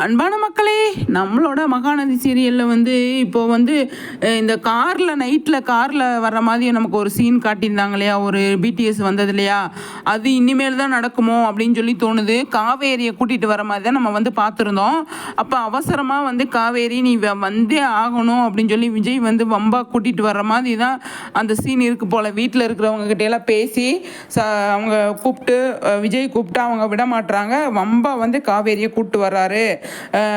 அன்பான மக்களே நம்மளோட மகாநதி சீரியலில் வந்து இப்போது வந்து இந்த காரில் நைட்டில் காரில் வர்ற மாதிரி நமக்கு ஒரு சீன் காட்டியிருந்தாங்க இல்லையா? ஒரு பிடிஎஸ் வந்தது இல்லையா? அது இனிமேல் தான் நடக்குமோ அப்படின்னு சொல்லி தோணுது. காவேரியை கூட்டிகிட்டு வர மாதிரி தான் நம்ம வந்து பார்த்துருந்தோம். அப்போ அவசரமாக வந்து காவேரி நீ வ- வந்தே ஆகணும் அப்படின்னு சொல்லி விஜய் வந்து வம்பா கூட்டிகிட்டு வர்ற மாதிரி தான் அந்த சீன் இருக்கு போல். வீட்டில் இருக்கிறவங்க எல்லாம் பேசி ச அவங்க கூப்பிட்டு விஜய் கூப்பிட்டு அவங்க விட மாட்டுறாங்க வம்பா வந்து காவேரியை கூப்பிட்டு வர்றாரு.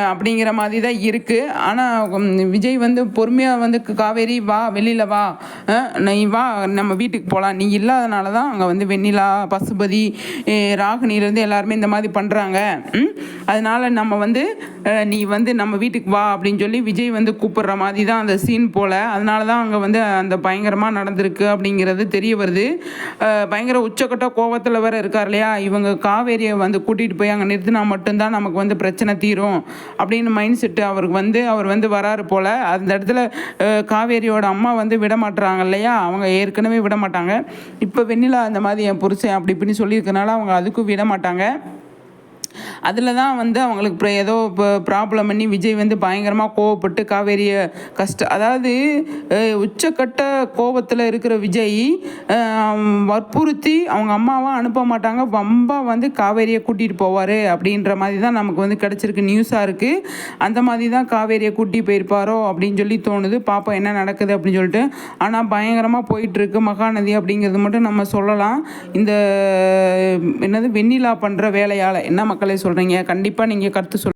அப்படிங்கிற மாதிரி தான் இருக்குது ஆனால் விஜய் வந்து பொறுமையாக வந்து காவேரி வா வெளியில் வா நீ வா நம்ம வீட்டுக்கு போகலாம் நீ இல்லாதனால தான் அங்கே வந்து வெண்ணிலா பசுபதி ராகினிலேருந்து எல்லாருமே இந்த மாதிரி பண்ணுறாங்க அதனால் நம்ம வந்து நீ வந்து நம்ம வீட்டுக்கு வா அப்படின்னு சொல்லி விஜய் வந்து கூப்பிடுற மாதிரி தான் அந்த சீன் போல். அதனால தான் அங்கே வந்து அந்த பயங்கரமாக நடந்திருக்கு அப்படிங்கிறது தெரிய வருது. பயங்கர உச்சக்கட்ட கோவத்தில் வேற இருக்கார் இல்லையா? இவங்க காவேரியை வந்து கூட்டிகிட்டு போய் அங்கே நிறுத்தினா மட்டும்தான் நமக்கு வந்து பிரச்சனை தீரும் அப்படின்னு மைண்ட் செட்டு அவருக்கு வந்து அவர் வந்து வராரு போல். அந்த இடத்துல காவேரியோட அம்மா வந்து விட மாட்டுறாங்க இல்லையா? அவங்க ஏற்கனவே விட மாட்டாங்க இப்போ வெண்ணிலா அந்த மாதிரி என் புருஷன் அப்படி இப்படின்னு சொல்லியிருக்கனால அவங்க அதுக்கும் விட மாட்டாங்க அதில் தான் வந்து அவங்களுக்கு இப்போ ஏதோ இப்போ ப்ராப்ளம் பண்ணி விஜய் வந்து பயங்கரமாக கோவப்பட்டு காவேரியை கஷ்ட அதாவது உச்சக்கட்ட கோபத்தில் இருக்கிற விஜய் வற்புறுத்தி அவங்க அம்மாவை அனுப்ப மாட்டாங்க. வம்பா வந்து காவேரியை கூட்டிகிட்டு போவார் அப்படின்ற மாதிரி தான் நமக்கு வந்து கிடச்சிருக்கு நியூஸாக இருக்குது அந்த மாதிரி தான் காவேரியை கூட்டி போயிருப்பாரோ அப்படின்னு சொல்லி தோணுது. பாப்போம் என்ன நடக்குது அப்படின்னு சொல்லிட்டு. ஆனால் பயங்கரமாக போயிட்டுருக்கு மகாநதி அப்படிங்கிறது மட்டும் நம்ம சொல்லலாம். இந்த என்னது வெண்ணிலா பண்ணுற வேலையால். என்ன மக்களை சொல்கிறீங்க கண்டிப்பாக நீங்கள் கருத்து சொல்